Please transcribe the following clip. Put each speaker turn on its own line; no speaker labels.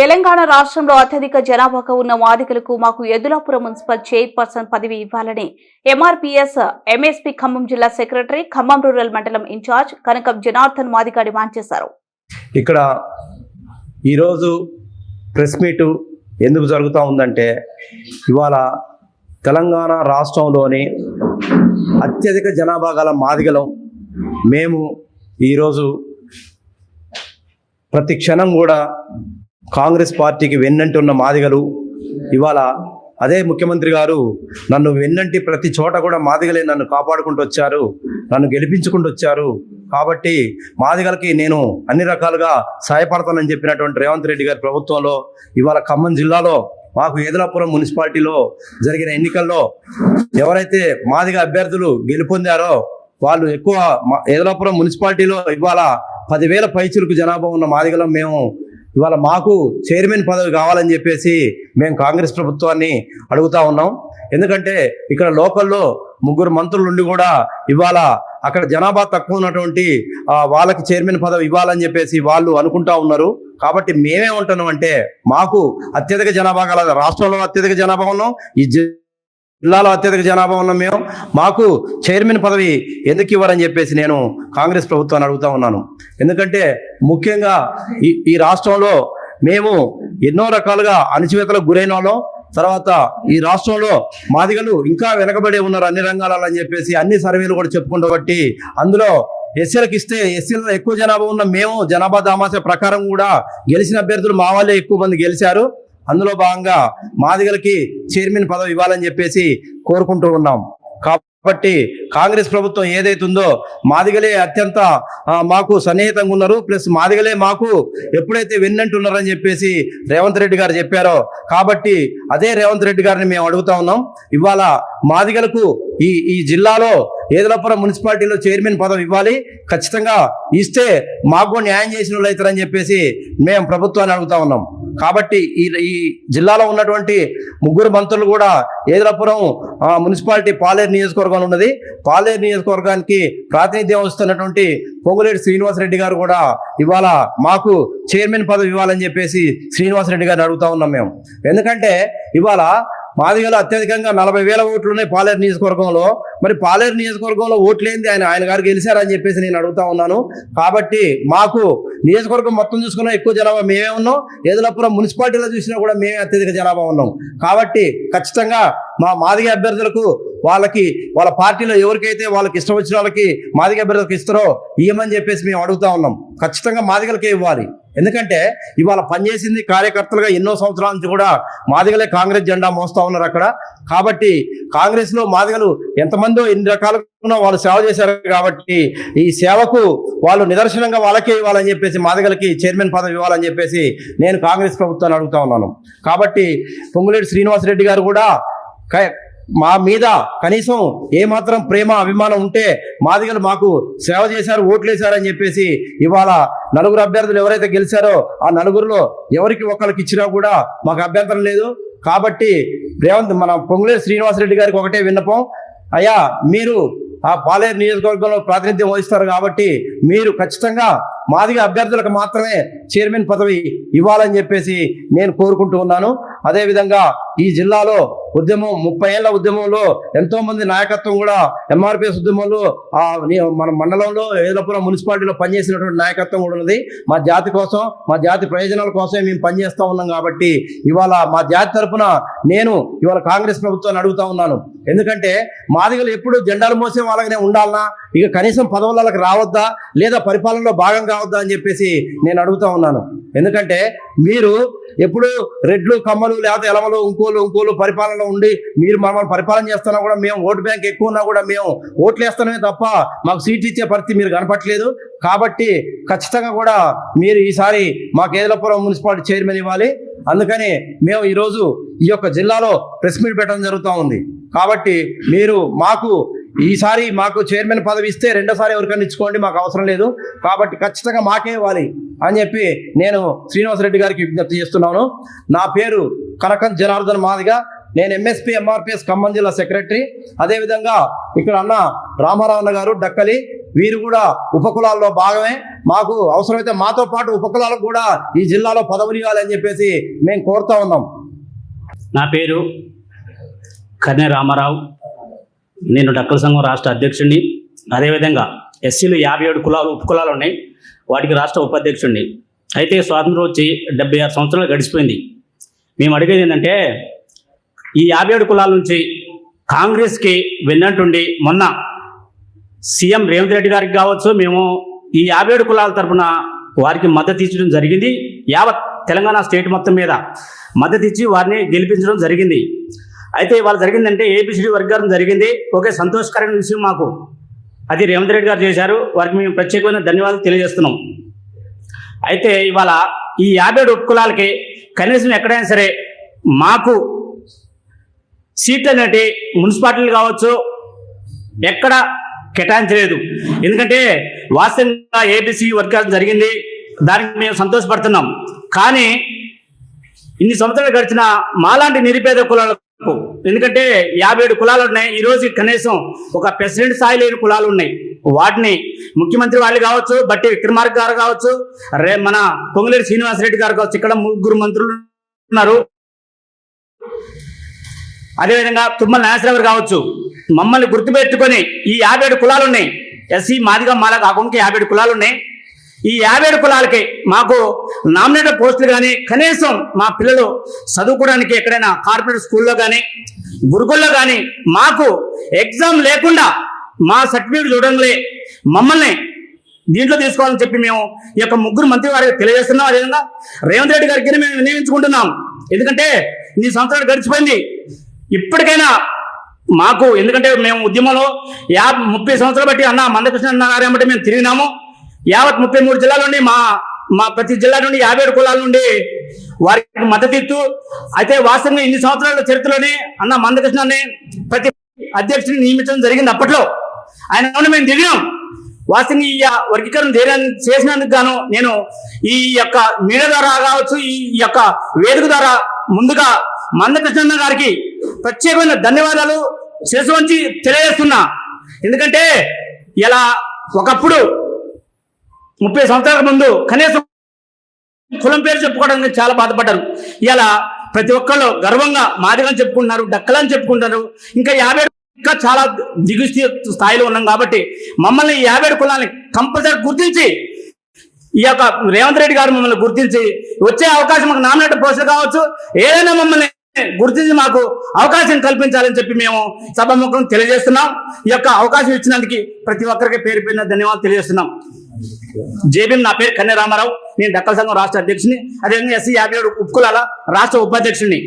తెలంగాణ రాష్ట్రంలో అత్యధిక జనాభాగా ఉన్న మాదిగలకు మాకు ఎదులాపుర మున్సిపల్ చైర్పర్సన్ పదవి ఇవ్వాలని ఎంఆర్పీఎస్ ఎంఎస్పీ ఖమ్మం జిల్లా సెక్రటరీ ఖమ్మం రూరల్ మండలం ఇన్ఛార్జ్ కనకం జనార్దన్ మాదిగా డిమాండ్ చేశారు.
ఇక్కడ ఈరోజు ప్రెస్ మీటు ఎందుకు జరుగుతూ ఉందంటే ఇవాళ తెలంగాణ రాష్ట్రంలోని అత్యధిక జనాభా గల మాదిగలం మేము ఈరోజు ప్రతి క్షణం కూడా కాంగ్రెస్ పార్టీకి వెన్నంటి ఉన్న మాదిగలు ఇవాళ అదే ముఖ్యమంత్రి గారు నన్ను వెన్నంటి ప్రతి చోట కూడా మాదిగలే నన్ను కాపాడుకుంటూ వచ్చారు నన్ను గెలిపించుకుంటూ వచ్చారు. కాబట్టి మాదిగలకి నేను అన్ని రకాలుగా సహాయపడతానని చెప్పినటువంటి రేవంత్ రెడ్డి గారి ప్రభుత్వంలో ఇవాళ ఖమ్మం జిల్లాలో మాకు ఏదలాపురం మున్సిపాలిటీలో జరిగిన ఎన్నికల్లో ఎవరైతే మాదిగ అభ్యర్థులు గెలుపొందారో వాళ్ళు ఎక్కువ మా- ఏదలాపురం మున్సిపాలిటీలో ఇవాళ పదివేల పైచులకు జనాభా ఉన్న మాదిగలం మేము ఇవాళ మాకు చైర్మన్ పదవి కావాలని చెప్పేసి మేము కాంగ్రెస్ ప్రభుత్వాన్ని అడుగుతా ఉన్నాం. ఎందుకంటే ఇక్కడ లోకల్లో ముగ్గురు మంత్రులు ఉండి కూడా ఇవాళ అక్కడ జనాభా తక్కువ ఉన్నటువంటి వాళ్ళకి చైర్మన్ పదవి ఇవ్వాలని చెప్పేసి వాళ్ళు అనుకుంటా ఉన్నారు. కాబట్టి మేమే ఉంటున్నాం అంటే మాకు అత్యధిక జనాభా గల రాష్ట్రంలో అత్యధిక జనాభా ఉన్నాం. ఈ జిల్లాలో అత్యధిక జనాభా ఉన్నాం మేము మాకు చైర్మన్ పదవి ఎందుకు ఇవ్వరని చెప్పేసి నేను కాంగ్రెస్ ప్రభుత్వాన్ని అడుగుతా ఉన్నాను. ఎందుకంటే ముఖ్యంగా ఈ ఈ రాష్ట్రంలో మేము ఎన్నో రకాలుగా అణచివేతలకు గురైన వాళ్ళం. తర్వాత ఈ రాష్ట్రంలో మాదిగలు ఇంకా వెనకబడి ఉన్నారు అన్ని రంగాలలో అని చెప్పేసి అన్ని సర్వేలు కూడా చెప్పుకుంటూ బట్టి అందులో ఎస్సీలకు ఇస్తే ఎస్సీలలో ఎక్కువ జనాభా ఉన్న మేము జనాభా దామాస ప్రకారం కూడా గెలిచిన అభ్యర్థులు మా వాళ్ళే ఎక్కువ మంది గెలిచారు. అందులో భాగంగా మాదిగలకి చైర్మన్ పదవి ఇవ్వాలని చెప్పేసి కోరుకుంటూ ఉన్నాం. కాబట్టి కాంగ్రెస్ ప్రభుత్వం ఏదైతే ఉందో మాదిగలే అత్యంత మాకు సన్నిహితంగా ఉన్నారు. ప్లస్ మాదిగలే మాకు ఎప్పుడైతే వెన్నంటున్నారని చెప్పేసి రేవంత్ రెడ్డి గారు చెప్పారో కాబట్టి అదే రేవంత్ రెడ్డి గారిని మేము అడుగుతా ఉన్నాం. ఇవాళ మాదిగలకు ఈ ఈ జిల్లాలో ఏదలపురం మున్సిపాలిటీలో చైర్మన్ పదవి ఇవ్వాలి. ఖచ్చితంగా ఇస్తే మాకు న్యాయం చేసిన వాళ్ళు అవుతారని చెప్పేసి మేము ప్రభుత్వాన్ని అడుగుతా ఉన్నాం. కాబట్టి ఈ ఈ జిల్లాలో ఉన్నటువంటి ముగ్గురు మంత్రులు కూడా ఏదలపురం మున్సిపాలిటీ పాలేరు నియోజకవర్గం ఉన్నది. పాలేరు నియోజకవర్గానికి ప్రాతినిధ్యం వస్తున్నటువంటి పొంగులేటి శ్రీనివాసరెడ్డి గారు కూడా ఇవాళ మాకు చైర్మన్ పదవి ఇవ్వాలని చెప్పేసి శ్రీనివాసరెడ్డి గారిని అడుగుతా ఉన్నాం మేము. ఎందుకంటే ఇవాళ మాదిగలు అత్యధికంగా నలభై వేల ఓట్లు ఉన్నాయి పాలేరు నియోజకవర్గంలో. మరి పాలేరు నియోజకవర్గంలో ఓట్లేంది ఆయన? ఆయన గారు గెలిచారని చెప్పేసి నేను అడుగుతా ఉన్నాను. కాబట్టి మాకు నియోజకవర్గం మొత్తం చూసుకున్నా ఎక్కువ జనాభా మేమే ఉన్నాం. ఏదలపురం మున్సిపాలిటీలో చూసినా కూడా మేమే అత్యధిక జనాభా ఉన్నాం. కాబట్టి ఖచ్చితంగా మా మాదిగ అభ్యర్థులకు వాళ్ళకి వాళ్ళ పార్టీలో ఎవరికైతే వాళ్ళకి ఇష్టం వచ్చిన వాళ్ళకి మాదిగ బిడ్డలకు ఇస్తారో ఇవ్వమని చెప్పేసి మేము అడుగుతా ఉన్నాం. ఖచ్చితంగా మాదిగలకే ఇవ్వాలి. ఎందుకంటే ఇవాళ పనిచేసింది కార్యకర్తలుగా ఎన్నో సంవత్సరాల నుంచి కూడా మాదిగలే కాంగ్రెస్ జెండా మోస్తా ఉన్నారు అక్కడ. కాబట్టి కాంగ్రెస్లో మాదిగలు ఎంతమందో ఎన్ని రకాలుగా వాళ్ళు సేవ చేశారు కాబట్టి ఈ సేవకు వాళ్ళు నిదర్శనంగా వాళ్ళకే ఇవ్వాలని చెప్పేసి మాదిగలకి చైర్మన్ పదవి ఇవ్వాలని చెప్పేసి నేను కాంగ్రెస్ ప్రభుత్వాన్ని అడుగుతా ఉన్నాను. కాబట్టి పొంగులేటి శ్రీనివాసరెడ్డి గారు కూడా మా మీద కనీసం ఏమాత్రం ప్రేమ అభిమానం ఉంటే మాదిగలు మాకు సేవ చేశారు ఓట్లేశారని చెప్పేసి ఇవాళ నలుగురు అభ్యర్థులు ఎవరైతే గెలిచారో ఆ నలుగురిలో ఎవరికి ఒకరికి ఇచ్చినా కూడా మాకు అభ్యంతరం లేదు. కాబట్టి రేవంత్ మన పొంగులేరు శ్రీనివాసరెడ్డి గారికి ఒకటే విన్నపం. అయ్యా మీరు ఆ పాలేరు నియోజకవర్గంలో ప్రాతినిధ్యం వహిస్తారు కాబట్టి మీరు ఖచ్చితంగా మాదిగ అభ్యర్థులకు మాత్రమే చైర్మన్ పదవి ఇవ్వాలని చెప్పేసి నేను కోరుకుంటూ ఉన్నాను. అదేవిధంగా ఈ జిల్లాలో ఉద్యమం ముప్పై ఏళ్ళ ఉద్యమంలో ఎంతో మంది నాయకత్వం కూడా ఎంఆర్పిఎస్ ఉద్యమంలో ఆ మన మండలంలో ఏదపురం మున్సిపాలిటీలో పనిచేసినటువంటి నాయకత్వం కూడా ఉన్నది. మా జాతి కోసం మా జాతి ప్రయోజనాల కోసమే మేము పనిచేస్తూ ఉన్నాం కాబట్టి ఇవాళ మా జాతి తరపున నేను ఇవాళ కాంగ్రెస్ ప్రభుత్వాన్ని అడుగుతా ఉన్నాను. ఎందుకంటే మాదిగలు ఎప్పుడు జెండాలు మోసే వాళ్ళగానే ఉండాలనా? ఇక కనీసం పదవులకు రావద్దా? లేదా పరిపాలనలో భాగం కావద్దా అని చెప్పేసి నేను అడుగుతా ఉన్నాను. ఎందుకంటే మీరు ఎప్పుడు రెడ్లు కమ్మలు లేకపోతే ఎలమలు ఇంకోలు ఇంకోలు పరిపాలనలో ఉండి మీరు మమ్మల్ని పరిపాలన చేస్తున్నా కూడా మేము ఓటు బ్యాంక్ ఎక్కువ ఉన్నా కూడా మేము ఓట్లు వేస్తామే తప్ప మాకు సీట్ ఇచ్చే పరిస్థితి మీరు కనపట్లేదు కాబట్టి ఖచ్చితంగా కూడా మీరు ఈసారి మాకు ఏదలపురం మున్సిపాలిటీ చైర్మన్ ఇవ్వాలి. అందుకని మేము ఈరోజు ఈ యొక్క జిల్లాలో ప్రెస్ మీట్ పెట్టడం జరుగుతూ ఉంది. కాబట్టి మీరు మాకు ఈసారి మాకు చైర్మన్ పదవి ఇస్తే రెండోసారి ఎవరికైనా ఇచ్చుకోండి మాకు అవసరం లేదు. కాబట్టి ఖచ్చితంగా మాకే ఇవ్వాలి అని చెప్పి నేను శ్రీనివాసరెడ్డి గారికి విజ్ఞప్తి చేస్తున్నాను. నా పేరు కనకం జనార్దన్ మాదిగా. నేను ఎంఎస్పీ ఎంఆర్పిఎస్ ఖమ్మం జిల్లా సెక్రటరీ. అదేవిధంగా ఇక్కడ అన్న రామారావు అన్న గారు డక్కలి వీరు కూడా ఉపకులాల్లో భాగమే. మాకు అవసరమైతే మాతో పాటు ఉపకులాలకు కూడా ఈ జిల్లాలో పదవులు ఇవ్వాలని చెప్పేసి మేము కోరుతా ఉన్నాం.
నా పేరు కన్నె రామారావు. నేను డక్కల సంఘం రాష్ట్ర అధ్యక్షుడిని. అదేవిధంగా ఎస్సీలు యాభై ఏడు కులాలు ఉపకులాలు ఉన్నాయి. వాటికి రాష్ట్ర ఉపాధ్యక్షుడిని అయితే స్వాతంత్రం వచ్చి డెబ్బై ఆరు సంవత్సరాలు గడిచిపోయింది. మేము అడిగేది ఏంటంటే ఈ యాభై ఏడు కులాల నుంచి కాంగ్రెస్కి వెళ్ళినట్టుండి మొన్న సీఎం రేవంత్ రెడ్డి గారికి కావచ్చు మేము ఈ యాభై ఏడు కులాల తరపున వారికి మద్దతు ఇచ్చడం జరిగింది. యావత్ తెలంగాణ స్టేట్ మొత్తం మీద మద్దతు ఇచ్చి వారిని గెలిపించడం జరిగింది. అయితే ఇవాళ జరిగిందంటే ఏబిసిడి వర్గారం జరిగింది. ఒకే సంతోషకరమైన విషయం మాకు. అది రేవంత్ రెడ్డి గారు చేశారు. వారికి మేము ప్రత్యేకమైన ధన్యవాదాలు తెలియజేస్తున్నాం. అయితే ఇవాళ ఈ యాభై ఏడు ఉపకులాలకి కనీసం ఎక్కడైనా సరే మాకు సీట్లు అనేటి మున్సిపాలిటీలు కావచ్చు ఎక్కడ కేటాయించలేదు. ఎందుకంటే వాస్తవంగా ఏబిసి వర్గాలు జరిగింది. దానికి మేము సంతోషపడుతున్నాం. కానీ ఇన్ని సంవత్సరాలు గడిచిన మాలాంటి నిరుపేద కులాలకు ఎందుకంటే యాభై ఏడు కులాలు ఉన్నాయి. ఈ రోజు కనీసం ఒక ప్రెసిడెంట్ స్థాయి లేని కులాలు ఉన్నాయి. వాటిని ముఖ్యమంత్రి వాళ్ళు కావచ్చు బట్టి విక్రమార్క గారు కావచ్చు రే మన పొంగులేరు శ్రీనివాసరెడ్డి గారు కావచ్చు ఇక్కడ ముగ్గురు మంత్రులు ఉన్నారు. అదేవిధంగా తుమ్మల నాగేశ్వరరావు కావచ్చు. మమ్మల్ని గుర్తుపెట్టుకొని ఈ యాభై ఏడు కులాలు ఉన్నాయి. ఎస్సీ మాదిగా మాలా కాకుండా యాభై ఏడు కులాలు ఉన్నాయి. ఈ యాభై ఏడు కులాలకి మాకు నామినేటెడ్ పోస్టులు కానీ కనీసం మా పిల్లలు చదువుకోవడానికి ఎక్కడైనా కార్పొరేట్ స్కూల్లో కానీ గురుకుల్లో కానీ మాకు ఎగ్జామ్ లేకుండా మా సర్టిఫికేట్ చూడంలే మమ్మల్ని దీంట్లో తీసుకోవాలని చెప్పి మేము ఈ యొక్క ముగ్గురు మంత్రి వారికి తెలియజేస్తున్నాం. అదేవిధంగా రేవంత్ రెడ్డి గారికి మేము వినియోగించుకుంటున్నాం ఎందుకంటే ఇన్ని సంవత్సరాలు గడిచిపోయింది. ఇప్పటికైనా మాకు ఎందుకంటే మేము ఉద్యమంలో యాభై ముప్పై సంవత్సరాలు బట్టి అన్న మందకృష్ణ అన్న గారు ఏమంటే మేము తిరిగినాము. యావత్ ముప్పై మూడు జిల్లాల నుండి మా మా ప్రతి జిల్లా నుండి యాభై ఏడు కులాల నుండి వారికి మద్దతు ఇస్తూ అయితే వాస్తవంగా ఇన్ని సంవత్సరాల చరిత్రలోనే అన్న మందకృష్ణని ప్రతి అధ్యక్షుడిని నియమించడం జరిగింది అప్పట్లో. ఆయన మేము దిగినాం. వాస్తవంగా ఈ వర్గీకరణ ధైర్యాన్ని చేసినందుకు గాను నేను ఈ యొక్క మీడియా ద్వారా కావచ్చు ఈ యొక్క వేదిక ద్వారా ముందుగా మందకృష్ణ గారికి ప్రత్యేకమైన ధన్యవాదాలు శిరసు వంచి తెలియజేస్తున్నా. ఎందుకంటే ఇలా ఒకప్పుడు ముప్పై సంవత్సరాల ముందు కనీసం కులం పేరు చెప్పుకోవడానికి చాలా బాధపడ్డారు. ఇలా ప్రతి ఒక్కళ్ళు గర్వంగా మాదిగా చెప్పుకుంటున్నారు డక్కలని చెప్పుకుంటారు ఇంకా యాభై ఇంకా చాలా దిగు స్థాయిలో ఉన్నాం కాబట్టి మమ్మల్ని యాభై కులాన్ని కంపల్సరీ గుర్తించి ఈ యొక్క రేవంత్ రెడ్డి గారు మమ్మల్ని గుర్తించి వచ్చే అవకాశం మాకు నామినేట్ పోస్టులు కావచ్చు. ఏదైనా మమ్మల్ని గుర్తించి మాకు అవకాశం కల్పించాలని చెప్పి మేము సభాముఖం తెలియజేస్తున్నాం. ఈ యొక్క అవకాశం ఇచ్చినందుకు ప్రతి ఒక్కరికి పేరు పేరున ధన్యవాదాలు తెలియజేస్తున్నాం. జేబీఎం నా పేరు కన్య రామారావు. నేను దక్కల సంఘం రాష్ట్ర అధ్యక్షుని. అదేవిధంగా ఎస్సీ యాభై ఏడు ఉపకులాల రాష్ట్ర ఉపాధ్యక్షుడిని